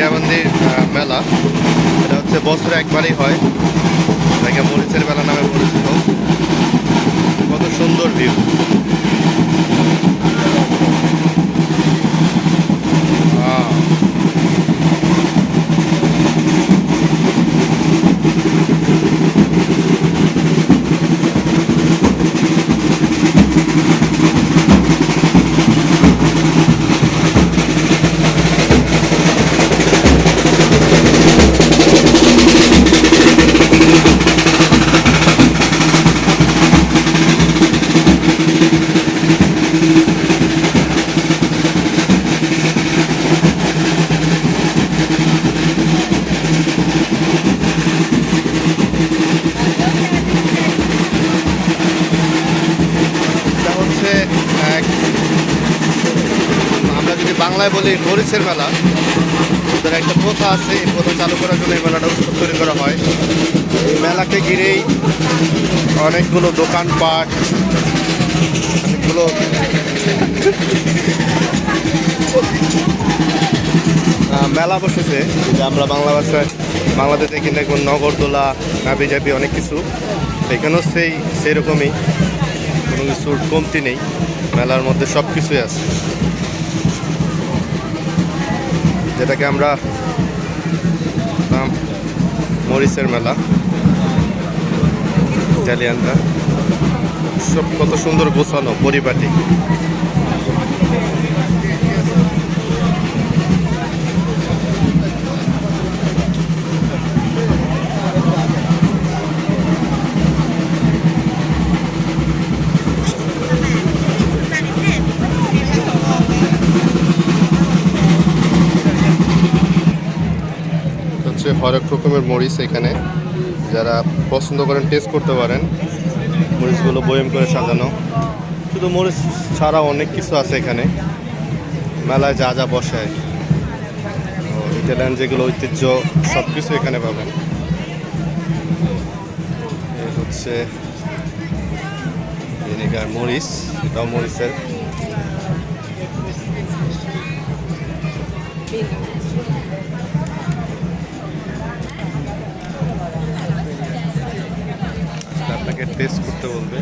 টিয়াবান্দির আহ, মেলা। এটা হচ্ছে বছরে একবারই হয়। বাংলায় বলি মরিচের মেলা। ওদের একটা প্রথা আছে, এই প্রথা চালু করার জন্য এই মেলাটা উৎসব তৈরি করা হয়। এই মেলাকে ঘিরেই অনেকগুলো দোকানপাট, অনেকগুলো মেলা বসেছে। যে আমরা বাংলা ভাষায় বাংলাদেশে কিন্তু এখন নগরদোলা নাবি জাবি অনেক কিছু। এখানেও সেই সেই রকমই কোনো কিছুর কমতি নেই। মেলার মধ্যে সব কিছুই আছে। যেটাকে আমরা মরিচের মেলা ইটালিয়ানরা। সব কত সুন্দর গোছানো পরিপাটি। হচ্ছে হরেক রকমের মরিচ এখানে। যারা পছন্দ করেন টেস্ট করতে পারেন। মরিচগুলো বয়ম করে সাজানো। শুধু মরিচ ছাড়া অনেক কিছু আছে এখানে। মেলায় যা যা বসে ইটালিয়ান যেগুলো ঐতিহ্য সব কিছু এখানে পাবেন। হচ্ছে ভিনেগার মরিচ। এটাও মরিচের। Herkes de sıkıntı oldu.